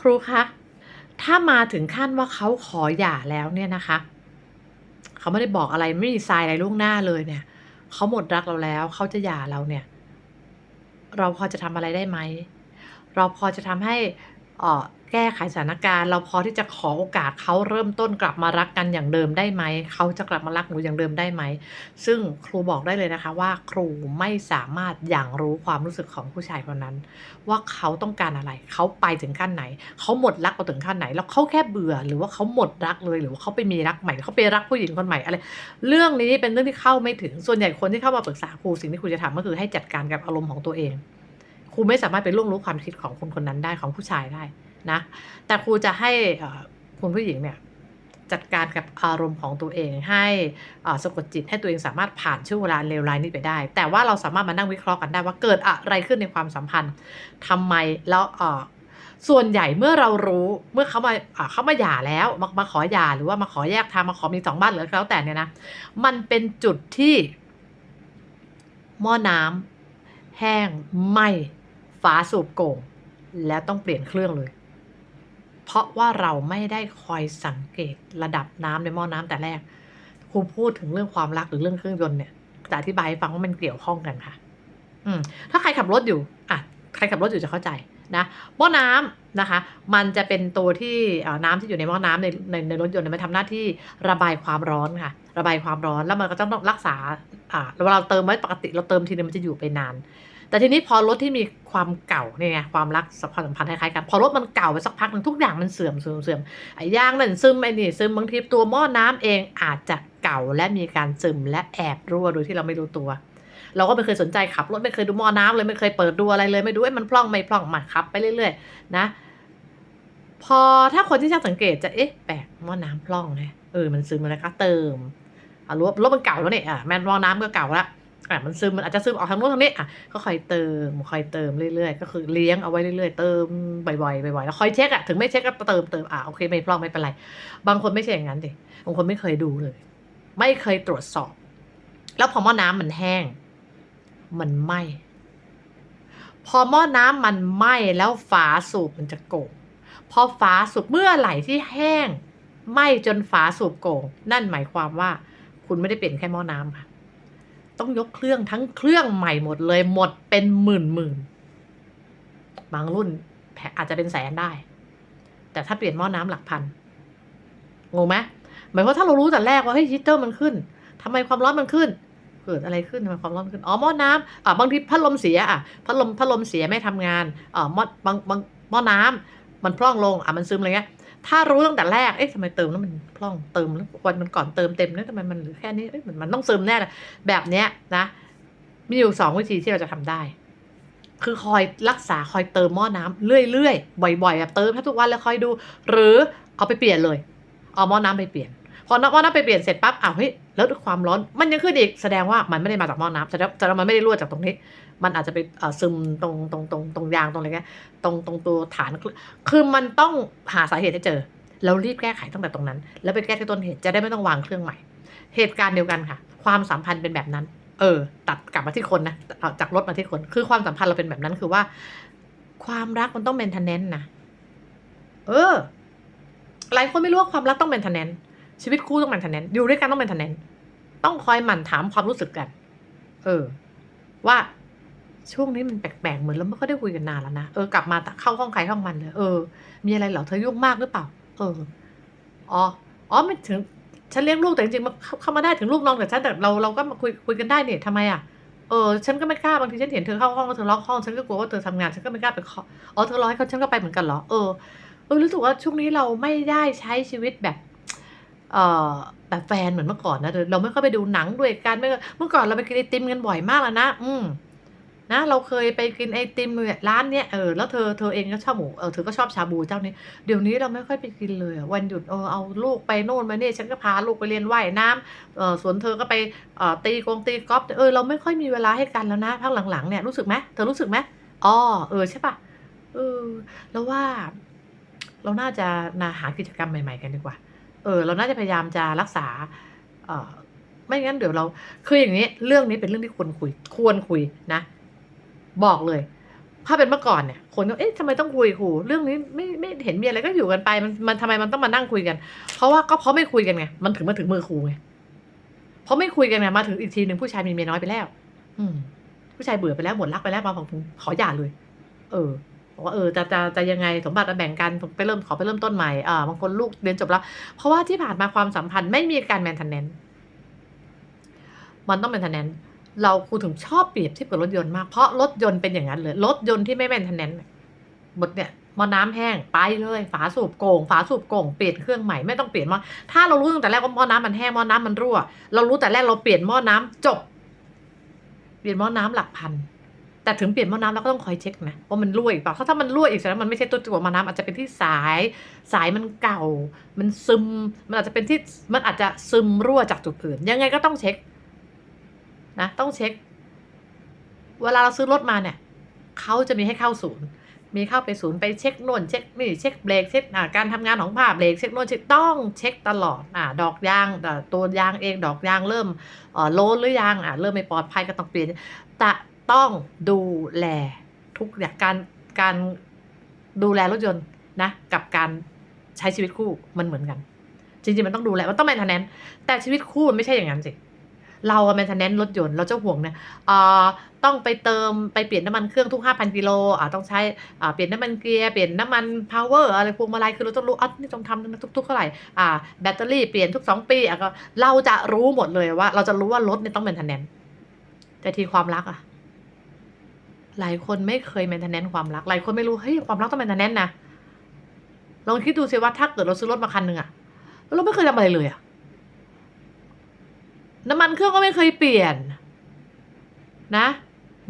ครูคะถ้ามาถึงขั้นว่าเขาขอหย่าแล้วเนี่ยนะคะ เขาไม่ได้บอกอะไรไม่มีทรายอะไรล่วงหน้าเลยเนี่ย เขาหมดรักเราแล้ว เขาจะหย่าเราเนี่ย เราพอจะทำอะไรได้ไหม เราพอจะทำให้อ่อ แก้ไขสถานการณ์ เราพอที่จะขอโอกาสเขาเริ่มต้นกลับมารักกันอย่างเดิมได้ไหม เขาจะกลับมารักหนูอย่างเดิมได้ไหม ซึ่งครูบอกได้เลยนะคะว่าครูไม่สามารถอย่างรู้ความรู้สึกของผู้ชายคนนั้น ว่าเขาต้องการอะไร เขาไปถึงขั้นไหน เขาหมดรักเราถึงขั้นไหน แล้วเขาแค่เบื่อหรือว่าเขาหมดรักเลยหรือว่าเขาไปมีรักใหม่เขาไปรักผู้หญิงคนใหม่อะไร เรื่องนี้เป็นเรื่องที่เข้าไม่ถึง ส่วนใหญ่คนที่เข้ามาปรึกษาครูสิ่งที่ครูจะทำก็คือให้จัดการกับอารมณ์ของตัวเอง ครูไม่สามารถไปล่วงรู้ความคิดของคนคนนั้นได้ของผู้ชายได้ นะ แต่ครูจะให้คุณผู้หญิงเนี่ยจัดการกับอารมณ์ของตัวเองให้สะกดจิตให้ตัวเองสามารถผ่านช่วงเวลาเลวร้ายนี้ไปได้ แต่ว่าเราสามารถมานั่งวิเคราะห์กันได้ว่าเกิดอะไรขึ้นในความสัมพันธ์ทำไมแล้วส่วนใหญ่เมื่อเรารู้เมื่อเขามาเขามาหย่าแล้วมามาขอหย่าหรือว่ามาขอแยกทางมาขอมีสองบ้านหรือแล้วแต่เนี่ยนะมันเป็นจุดที่หม้อน้ำแห้งไหมฝาสูบโก่งแล้วต้องเปลี่ยนเครื่องเลย เพราะว่าเราไม่ได้คอยสังเกตระดับน้ำในหม้อน้ำแต่แรก ครูพูดถึงเรื่องความรักหรือเรื่องเครื่องยนต์เนี่ยจะอธิบายให้ฟังว่ามันเกี่ยวข้องกันค่ะ อืม ถ้าใครขับรถอยู่อะใครขับรถอยู่จะเข้าใจนะหม้อน้ำนะคะ มันจะเป็นตัวที่น้ำที่อยู่ในหม้อน้ำในในในรถยนต์มันทำหน้าที่ระบายความร้อนค่ะ ระบายความร้อนแล้วมันก็ต้องรักษาอ่าเวลาเราเติมไว้ปกติเราเติมทีนึงมันจะอยู่ไปนาน แต่ทีนี้พอรถที่มีความเก่าเนี่ยความรักความสัมพันธ์คล้ายๆกัน พอรถมันเก่าไปสักพักหนึงทุกอย่างมันเสื่อมเสื่อมเสื่อมไอ้ยางนั่นซึมไอ้นี่ซึมบางทีตัวหม้อน้ำเองอาจจะเก่าและมีการซึมและแอบรั่วโดยที่เราไม่รู้ตัว เราก็ไม่เคยสนใจขับรถไม่เคยดูหม้อน้ำเลยไม่เคยเปิดดูอะไรเลยไม่ดูว่ามันพร่องไม่พร่องมาขับไปเรื่อยๆนะ พอถ้าคนที่ช่างสังเกตจะเอ๊ะแปลกหม้อน้ำพร่องนะเออมันซึมแล้วก็เติมอะรถรถมันเก่าแล้วเนี่ยอะแม่นหม้อน้ำก็เก่าแล้ว อะมันซึมมันอาจจะซึมออกทางโน้นทางนี้อะก็คอยเติมคอยเติมเรื่อยๆ ก็คือเลี้ยงเอาไว้เรื่อยๆ เติมบ่อยๆบ่อยๆแล้วคอยเช็คอะถึงไม่เช็คก็เติมเติมอะโอเคไม่พร่องไม่เป็นไร บางคนไม่ใช่อย่างนั้นดิบางคนไม่เคยดูเลย ไม่เคยตรวจสอบ แล้วพอหม้อน้ำมันแห้ง มันไหมพอหม้อน้ำมันไหมแล้วฝาสูบมันจะโก่งพอฝาสูบเมื่อไหร่ที่แห้งไหมจนฝาสูบโก่งนั่นหมายความว่า คุณไม่ได้เปลี่ยนแค่หม้อน้ำค่ะ ต้องยกเครื่องทั้งเครื่องใหม่หมดเลยหมดเป็นหมื่นหมื่นบางรุ่นอาจจะเป็นแสนได้ แต่ถ้าเปลี่ยนหม้อน้ำหลักพันงงไหมหมายความว่าถ้าเรารู้แต่แรกว่าเฮ้ยฮีตเตอร์มันขึ้นทำไมความร้อนมันขึ้น เกิดอะไรขึ้นทำไมความร้อนมันขึ้นอ๋อหม้อน้ำอ่าบางทีพัดลมเสียอะพัดลมพัดลมเสียไม่ทำงานอ่าหม้อบางบางหม้อน้ำมันพร่องลงอะมันซึมอะไรเงี้ย ถ้ารู้ตั้งแต่แรก เอ๊ะทำไมเติมแล้วมันพร่องเติมแล้ววันมันก่อนเติมเต็มแล้วทำไมมันเหลือแค่นี้เอ๊ะมันมันต้องซึมแน่เลยแบบเนี้ยนะ มีอยู่สองวิธีที่เราจะทำได้ คือคอยรักษาคอยเติมหม้อน้ำเรื่อยๆ บ่อยๆแบบเติมทุกวันแล้วคอยดู หรือเอาไปเปลี่ยนเลย เอาหม้อน้ำไปเปลี่ยน พอหม้อน้ำไปเปลี่ยนเสร็จปั๊บอ้าวเฮ้ยแล้วด้วยความร้อนมันยังขึ้นอีกแสดงว่ามันไม่ได้มาจากหม้อน้ำแสดงแสดงว่ามันไม่ได้รั่วจากตรงนี้ มันอาจจะไปซึมตรงตรงตรงตรงยางตรงอะไรเงี้ยตรงตรงตัวฐานคือมันต้องหาสาเหตุให้เจอ แล้วรีบแก้ไขตั้งแต่ตรงนั้น แล้วไปแก้ที่ต้นเหตุจะได้ไม่ต้องวางเครื่องใหม่ เหตุการณ์เดียวกันค่ะ ความสัมพันธ์เป็นแบบนั้น เออ ตัดกลับมาที่คนนะจากรถมาที่คน คือความสัมพันธ์เราเป็นแบบนั้นคือว่า ความรักมันต้องเป็นทนแนนนะเออ หลายคนไม่รู้ว่าความรักต้องเป็นทนแนนชีวิตคู่ต้องเป็นทนแนนอยู่ด้วยกันต้องเป็นทนแนนต้องคอยหมั่นถามความรู้สึกกัน เออ ว่า ช่วงนี้มันแปลกๆเหมือนเราไม่ค่อยได้คุยกันนานแล้วนะเออกลับมาเข้าห้องใครห้องมันเลยเออมีอะไรเหรอเธอยุ่งมากหรือเปล่า เอออ๋ออ๋อไม่ถึงฉันเลี้ยงลูกแต่จริงๆมันเข้าเข้ามาได้ถึงลูกน้องแต่ฉันแต่เราเราก็มาคุยคุยกันได้เนี่ยทำไมอะเออฉันก็ไม่กล้าบางทีฉันเห็นเธอเข้าห้องเธอล็อกห้องฉันก็กลัวว่าเธอทำงานฉันก็ไม่กล้าไปเคาอ๋อเธอรอให้เขาฉันก็ไปเหมือนกันเหรอเออเออรู้สึกว่าช่วงนี้เราไม่ได้ใช้ชีวิตแบบเอ่อแบบแฟนเหมือนเมื่อก่อนนะเราไม่ค่อยไปดูหนังด้วยกันไม่เมื่อก่อนเราไปกินไอติมกันบ่อยมากแล้วนะ อืม นะเราเคยไปกินไอติมเนี่ยร้านเนี้ยเออแล้วเธอเธอเองก็ชอบหมูเออเธอก็ชอบชาบูเจ้านี้เดี๋ยวนี้เราไม่ค่อยไปกินเลยวันหยุดเออเอาลูกไปโน่นมานี่ฉันก็พาลูกไปเรียนว่ายน้ำเออส่วนเธอก็ไปเออตีกงตีกอล์ฟเออเราไม่ค่อยมีเวลาให้กันแล้วนะพักหลังๆเนี่ยรู้สึกไหมเธอรู้สึกไหมอ๋อเออใช่ปะเออแล้วว่า เราน่าจะนาหากิจกรรมใหม่ ๆ กันดีกว่า เออ เราน่าจะพยายามจะรักษา เออไม่งั้นเดี๋ยวเราคืออย่างนี้ เรื่องนี้เป็นเรื่องที่ควรคุย ควรคุยนะ บอกเลย ถ้าเป็นเมื่อก่อนเนี่ยคนก็เอ๊ะทำไมต้องคุยครูเรื่องนี้ไม่ไม่เห็นมีอะไรก็อยู่กันไป มันมันทำไมมันต้องมานั่งคุยกัน เพราะว่าก็เพราะไม่คุยกันไงมันถึงมาถึงมือครูไงเพราะไม่คุยกันไงมาถึงอีกทีหนึ่งผู้ชายมีเมียน้อยไปแล้ว อืม ผู้ชายเบื่อไปแล้วหมดรักไปแล้วมาบอกผมขอหย่าเลย เออบอกว่าเออจะจะจะยังไงสมบัติแบ่งกันไปเริ่มขอไปเริ่มต้นใหม่อ่าบางคนลูกเรียนจบแล้ว เพราะว่าที่ผ่านมาความสัมพันธ์ไม่มีการแมนเทนแนนมันต้องแมนเทนแนน เราครูถึงชอบเปรียบเทียบกับรถยนต์มาก เพราะรถยนต์เป็นอย่างนั้นเลย รถยนต์ที่ไม่แมนเทนแนนบทเนี่ยมอน้ำแห้งไปเลย ฝาสูบโกงฝาสูบโก่งเปลี่ยนเครื่องใหม่ไม่ต้องเปลี่ยนหม้อถ้าเรารู้ตั้งแต่แรกว่าหม้อน้ำมันแห้งหม้อน้ำมันรั่ว เรารู้แต่แรกเราเปลี่ยนหม้อน้ำจบ เปลี่ยนหม้อน้ำหลักพันแต่ถึงเปลี่ยนหม้อน้ำเราก็ต้องคอยเช็คนะว่ามันรั่วอีกเปล่าถ้าถ้ามันรั่วอีกแสดงว่ามันไม่ใช่ตัวตัวหม้อน้ำอาจจะเป็นที่สาย สายมันเก่า มันซึม มันอาจจะเป็นที่มันอาจจะซึมรั่วจากจุดอื่นยังไงก็ต้องเช็ค นะต้องเช็ค เวลาเราซื้อรถมาเนี่ยเขาจะมีให้เข้าศูนย์ มีเข้าไปศูนย์ไปเช็คโน่นเช็คนี่เช็คเบรกเช็คการทำงานของผ้าเบรกเช็คโน่นเช็คต้องเช็คตลอดอ่าดอกยางตัวยางเองดอกยางเริ่มเอ่อโลนหรือยังอ่าเริ่มไม่ปลอดภัยก็ต้องเปลี่ยนแต่ต้องดูแลทุกอย่างการการดูแลรถยนต์นะกับการใช้ชีวิตคู่มันเหมือนกัน จริงๆมันต้องดูแลมันต้องแมนเทนแนนแต่ชีวิตคู่มันไม่ใช่อย่างนั้นสิ เราแมนเทนแนนรถยนต์เราจ้าห่วงเนี่ยอ่าต้องไปเติมไปเปลี่ยนน้ำมันเครื่องทุก 5,000กิโลอ่าต้องใช้อ่าเปลี่ยนน้ำมันเกียร์เปลี่ยนน้ำมันพาวเวอร์อะไรพวงมาลัยคือเราต้องรู้อะนี่ต้องทำทุกๆเท่าไหร่อ่าแบตเตอรี่เปลี่ยนทุก 2 ปีอะก็เราจะรู้หมดเลยว่า เราจะรู้ว่ารถเนี่ยต้องแมนเทนแนนแต่ทีความรักอะหลายคนไม่เคยแมนเทนแนนความรักหลายคนไม่รู้เฮ้ยความรักต้องแมนเทนแนนนะลองคิดดูสิว่าถ้าเกิดเราซื้อรถมาคันหนึ่งอะเราไม่เคยทำอะไรเลยอะ น้ำมันเครื่องก็ไม่เคยเปลี่ยน นะ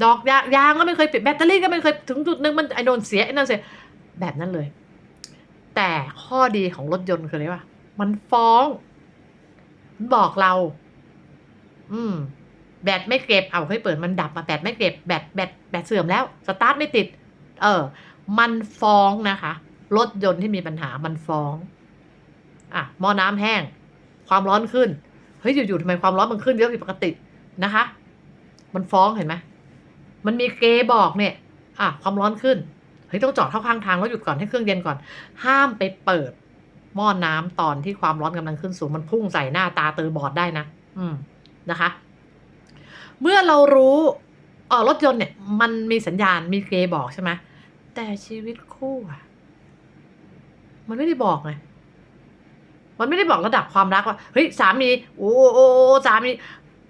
ดอกยางยางก็ไม่เคยเปลี่ยนแบตเตอรี่ก็ไม่เคยถึงจุดหนึ่งมันไอโดนเสียไอ้นั่นเสียแบบนั้นเลย แต่ข้อดีของรถยนต์คืออะไรวะมันฟ้องมันบอกเรา อืม แบตไม่เก็บเอาให้ยเปิดมันดับมาแบตไม่เก็บแบตแบตแบตเสื่อมแล้วสตาร์ทไม่ติด เออ มันฟ้องนะคะรถยนต์ที่มีปัญหามันฟ้อง อะหม้อน้ำแห้ง ความร้อนขึ้น เฮ้ยอยู่ๆทำไมความร้อนมันขึ้นเยอะผิดปกตินะคะ มันฟ้องเห็นไหมมันมีเกย์บอกเนี่ย อะความร้อนขึ้นเฮ้ยต้องจอดเข้าข้างทางแล้วหยุดก่อนให้เครื่องเย็นก่อน ห้ามไปเปิด หม้อน้ำตอนที่ความร้อนกำลังขึ้นสูงมันพุ่งใส่หน้าตาเตอบอดได้นะ อืมนะคะ เมื่อเรารู้เออรถยนต์เนี่ย มันมีสัญญาณมีเกย์บอกใช่ไหมแต่ชีวิตคู่อะมันไม่ได้บอกไง มันไม่ได้บอกระดับความรักว่าเฮ้ยสามีโอ้โอ้สามี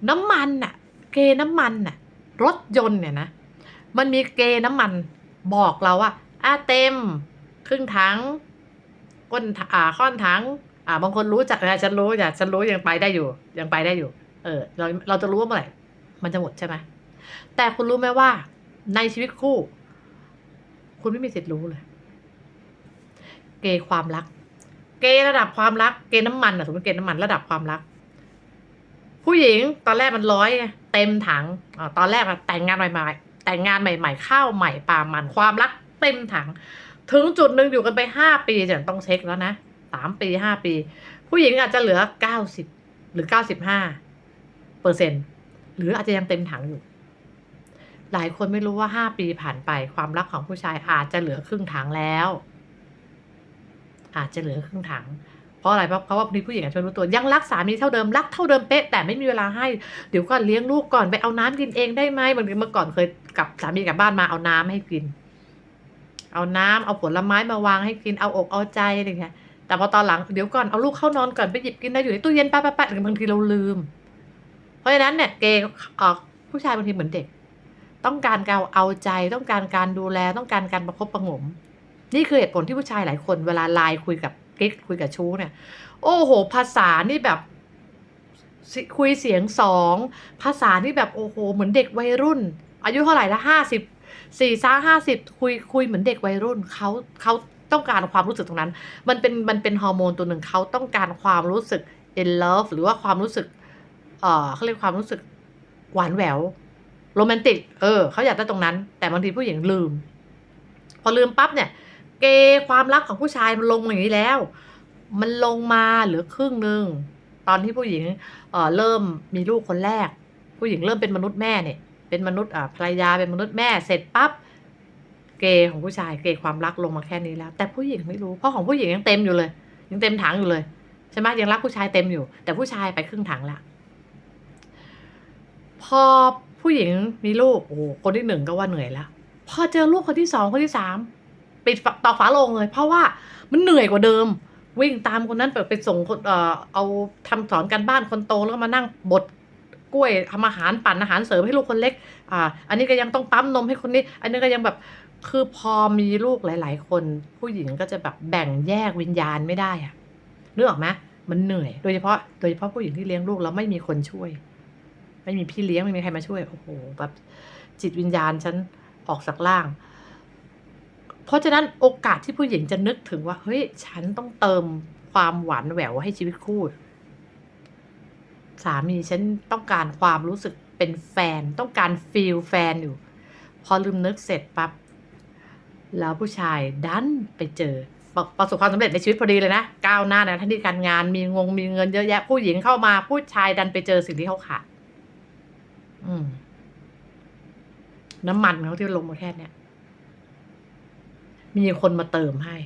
น้ำมันน่ะ เกน้ำมันน่ะ รถยนต์เนี่ยนะ มันมีเกน้ำมันบอกเราว่าอะเต็ม ครึ่งถังก้นถอ่าค่อนถังอ่าบางคนรู้จักนะฉันรู้อย่าฉันรู้ยังไปได้อยู่ ยังไปได้อยู่ เออ เราเราจะรู้ว่าเมื่อไหร่มันจะหมดใช่ไหมแต่คุณรู้ไหมว่า ในชีวิตคู่ คุณไม่มีสิทธิ์รู้เลย เกย์ความรัก เกย์ระดับความรัก เกย์น้ำมันอะสมมติเกย์น้ำมันระดับความรัก ผู้หญิงตอนแรกมันร้อยเต็มถังอตอนแรกอะแต่งงานใหม่ๆแต่งงานใหม่ ๆ ข้าวใหม่ปลามันความรักเต็มถัง ถึงจุดหนึ่งอยู่กันไปห้าปีจะต้องเช็คแล้วนะสามปีห้าปี ผู้หญิงอาจจะเหลือเก้าสิบหรือเก้าสิบห้าเปอร์เซ็นต์หรืออาจจะยังเต็มถังอยู่ หลายคนไม่รู้ว่าห้าปีผ่านไปความรักของผู้ชายอาจจะเหลือครึ่งถังแล้ว อาจจะเหลือครึ่งถัง เพราะอะไรเพราะเพราะว่าบางทีผู้หญิงอาจจะรู้ตัวยังรักสามีเท่าเดิมรักเท่าเดิมเป๊ะแต่ไม่มีเวลาให้เดี๋ยวก่อนเลี้ยงลูกก่อนไปเอาน้ำกินเองได้ไหมบางทีเมื่อก่อนเคยกลับสามีกลับบ้านมาเอาน้ำให้กิน เอาน้ำเอาผลไม้มาวางให้กินเอาอกเอาใจอะไรเงี้ยแต่พอตอนหลังเดี๋ยวก่อนเอาลูกเข้านอนก่อนไปหยิบกินได้อยู่ในตู้เย็นแป๊บๆๆบางทีเราลืม เพราะฉะนั้นเนี่ยเกย์เอ่อผู้ชายบางทีเหมือนเด็ก ต้องการการเอาใจต้องการการดูแลต้องการการประคบประหงม นี่คือเหตุผลที่ผู้ชายหลายคนเวลาไลน์คุยกับกิ๊กคุยกับชู้เนี่ย โอ้โห ภาษานี่แบบคุยเสียงสองภาษานี่แบบโอ้โห เหมือนเด็กวัยรุ่น อายุเท่าไหร่ละห้าสิบสี่ซ่าห้าสิบคุยคุยเหมือนเด็กวัยรุ่นเขาเขาต้องการความรู้สึกตรงนั้น มันเป็นมันเป็นฮอร์โมนตัวหนึ่งเขาต้องการความรู้สึก in love หรือว่าความรู้สึก เออเขาเรียกความรู้สึกหวานแหววโรแมนติก เออเขาอยากได้ตรงนั้น แต่บางทีผู้หญิงลืม พอลืมปั๊บเนี่ย เกย์ความรักของผู้ชายมันลงอย่างนี้แล้ว มันลงมาเหลือครึ่งหนึ่งตอนที่ผู้หญิงเอ่อเริ่มมีลูกคนแรก ผู้หญิงเริ่มเป็นมนุษย์แม่เนี่ยเป็นมนุษย์อ่าภรรยาเป็นมนุษย์แม่เสร็จปั๊บเกย์ของผู้ชายเกย์ความรักลงมาแค่นี้แล้ว แต่ผู้หญิงไม่รู้เพราะของผู้หญิงยังเต็มอยู่เลย ยังเต็มถังอยู่เลยใช่ไหมยังรักผู้ชายเต็มอยู่ แต่ผู้ชายไปครึ่งถังละพอผู้หญิงมีลูกโอ้คนที่หนึ่งก็ว่าเหนื่อยแล้วพอเจอลูกคนที่สองคนที่สาม ปิดฝาตอฝาโลงเลย เพราะว่ามันเหนื่อยกว่าเดิม วิ่งตามคนนั้นไปไปส่งคนเอ่อเอาทำสอนการบ้านคนโตแล้วก็มานั่งบดกล้วยทำอาหารปั่นอาหารเสริมให้ลูกคนเล็ก อ่า อันนี้ก็ยังต้องปั๊มนมให้คนนี้ อันนี้ก็ยังแบบ คือพอมีลูกหลาย ๆ คน ผู้หญิงก็จะแบบแบ่งแยกวิญญาณไม่ได้อะนึกออกไหมมันเหนื่อย โดยเฉพาะ โดยเฉพาะผู้หญิงที่เลี้ยงลูกแล้วไม่มีคนช่วย ไม่มีพี่เลี้ยงไม่มีใครมาช่วย โอ้โห แบบจิตวิญญาณฉันออกจากล่าง เพราะฉะนั้นโอกาสที่ผู้หญิงจะนึกถึงว่า เฮ้ย ฉันต้องเติมความหวานแหววให้ชีวิตคู่ สามีฉันต้องการความรู้สึกเป็นแฟน ต้องการฟีลแฟนอยู่ พอลืมนึกเสร็จปั๊บแล้วผู้ชายดันไปเจอประสบความสำเร็จในชีวิตพอดีเลยนะก้าวหน้าในหน้าที่การงานมีงงมีเงินเยอะแยะ ผู้หญิงเข้ามาผู้ชายดันไปเจอสิ่งที่เขาขาดน้ำมันเขาที่ลงมาแค่เนี้ย มีคนมาเติมให้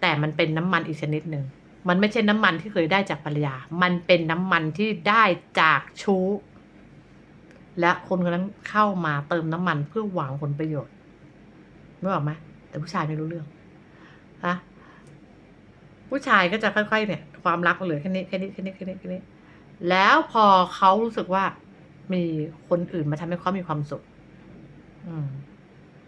แต่มันเป็นน้ำมันอีกชนิดหนึ่ง มันไม่ใช่น้ำมันที่เคยได้จากภรรยา มันเป็นน้ำมันที่ได้จากชู้ และคนคนนั้นเข้ามาเติมน้ำมันเพื่อหวังผลประโยชน์รู้ออกไหมแต่ผู้ชายไม่รู้เรื่องนะผู้ชายก็จะค่อยๆ เนี่ย ความรักมันเหลือแค่นี้แค่นี้แค่นี้แค่นี้แค่นี้ แล้วพอเขารู้สึกว่ามีคนอื่นมาทำให้เขามีความสุข อืม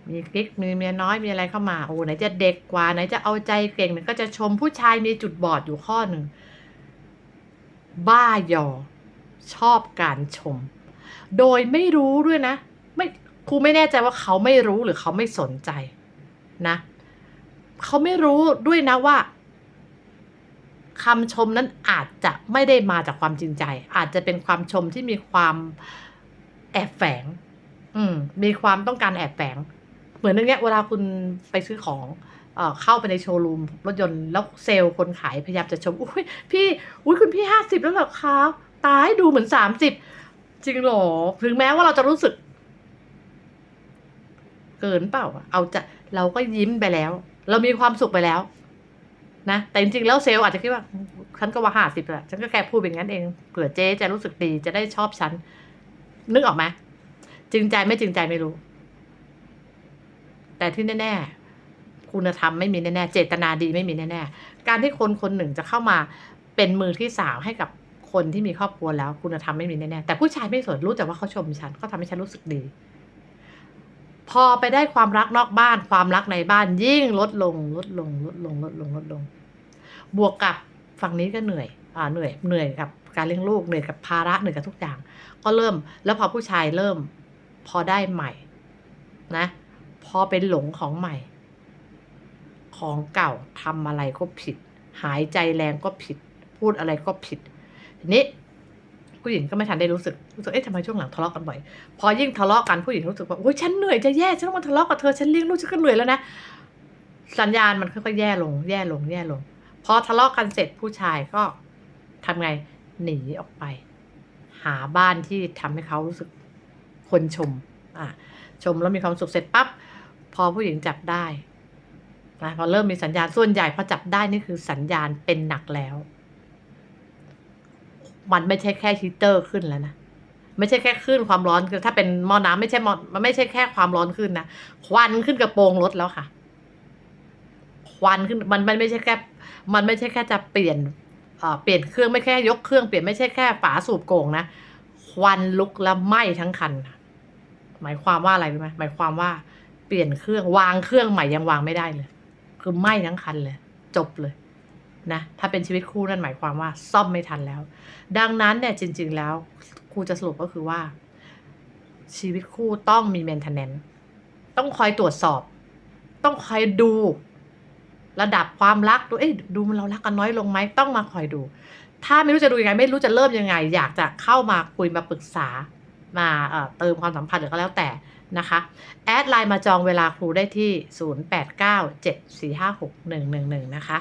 มีกิ๊กมีเมียน้อยมีอะไรเข้ามาโอ้ไหนจะเด็กกว่าไหนจะเอาใจเก่งไหนก็จะชมผู้ชายมีจุดบอดอยู่ข้อหนึ่ง บ้ายอ ชอบการชม โดยไม่รู้ด้วยนะ ไม่ครูไม่แน่ใจว่าเขาไม่รู้หรือเขาไม่สนใจนะ เขาไม่รู้ด้วยนะว่าคำชมนั้นอาจจะไม่ได้มาจากความจริงใจ อาจจะเป็นความชมที่มีความแอบแฝง อืม มีความต้องการแอบแฝง เหมือนอย่างเงี้ยเวลาคุณไปซื้อของเข้าไปในโชว์รูมรถยนต์แล้วเซลล์คนขายพยายามจะชม อุ้ยพี่ อุ้ยคุณพี่ห้าสิบแล้วเหรอคะ ตายดูเหมือนสามสิบจริงหรอ ถึงแม้ว่าเราจะรู้สึก เกินเปล่า เอาจะเราก็ยิ้มไปแล้ว เรามีความสุขไปแล้ว นะ แต่จริงๆแล้วเซลล์อาจจะคิดว่า ฉันก็ว่าห้าสิบแหละฉันก็แค่พูดเป็นงั้นเอง เผื่อเจ๊จะรู้สึกดีจะได้ชอบฉัน นึกออกไหมจริงใจไม่จริงใจไม่รู้ แต่ที่แน่ๆคุณธรรมไม่มีแน่ๆเจตนาดีไม่มีแน่ๆการที่คนคนหนึ่งจะเข้ามาเป็นมือที่สามให้กับคนที่มีครอบครัวแล้วคุณธรรมไม่มีแน่ๆแต่ผู้ชายไม่สนรู้แต่ว่าเขาชมฉันเขาทำให้ฉันรู้สึกดี พอไปได้ความรักนอกบ้านความรักในบ้านยิ่งลดลงลดลงลดลงลดลงลดลง บวกกับฝั่งนี้ก็เหนื่อยอ่าเหนื่อยเหนื่อยกับการเลี้ยงลูกเหนื่อยกับภาระเหนื่อยกับทุกอย่าง ก็เริ่ม แล้วพอผู้ชายเริ่ม พอได้ใหม่ นะ พอเป็นหลงของใหม่ ของเก่าทำอะไรก็ผิด หายใจแรงก็ผิด พูดอะไรก็ผิด ทีนี้ผู้หญิงก็ไม่ทันได้รู้สึกรู้สึกเอ๊ะทำไมช่วงหลังทะเลาะกันบ่อย พอยิ่งทะเลาะกันผู้หญิงรู้สึกว่าโอ้ยฉันเหนื่อยจะแย่ฉันต้องมาทะเลาะกับเธอฉันเลี้ยงลูกฉันก็เหนื่อยแล้วนะสัญญาณมันค่อยๆแย่ลง แย่ลงแย่ลง พอทะเลาะกันเสร็จผู้ชายก็ทำไงหนีออกไป หาบ้านที่ทำให้เขารู้สึกคนชมอะชมแล้วมีความสุขเสร็จปั๊บ อผู้หญิงจับได้นะพอเริ่มมีสัญญาณส่วนใหญ่พอจับได้นี่คือสัญญาณเป็นหนักแล้ว มันไม่ใช่แค่ฮีเตอร์ขึ้นแล้วนะไม่ใช่แค่ขึ้นความร้อนคือถ้าเป็นหม้อน้ำไม่ใช่หม้อมันไม่ใช่แค่ความร้อนขึ้นนะควันขึ้นกระโปรงรถแล้วค่ะ ควันขึ้นมันมันไม่ใช่แค่ มันไม่ใช่แค่จะเปลี่ยนเปลี่ยนเครื่องไม่แค่ยกเครื่องเปลี่ยนไม่ใช่แค่ฝาสูบโกงนะควันลุกแล้วไหม้ทั้งคัน หมายความว่าอะไรรู้ไหมหมายความว่า เปลี่ยนเครื่องวางเครื่องใหม่ยังวางไม่ได้เลย คือไหม้ทั้งคันเลย จบเลยนะถ้าเป็นชีวิตคู่นั่นหมายความว่าซ่อมไม่ทันแล้ว ดังนั้นเนี่ยจริง ๆ แล้วครูจะสรุปก็คือว่า ชีวิตคู่ต้องมี maintenance ต้องคอยตรวจสอบ ต้องคอยดู ระดับความรักดูเอ๊ดูมันเรารักกันน้อยลงไหมต้องมาคอยดู ถ้าไม่รู้จะดูยังไง ไม่รู้จะเริ่มยังไง อยากจะเข้ามาคุยมาปรึกษามาเอ่อเติมความสัมพันธ์หรือก็แล้วแต่ นะคะ แอดไลน์มาจองเวลาครูได้ที่ 0897456111 นะคะ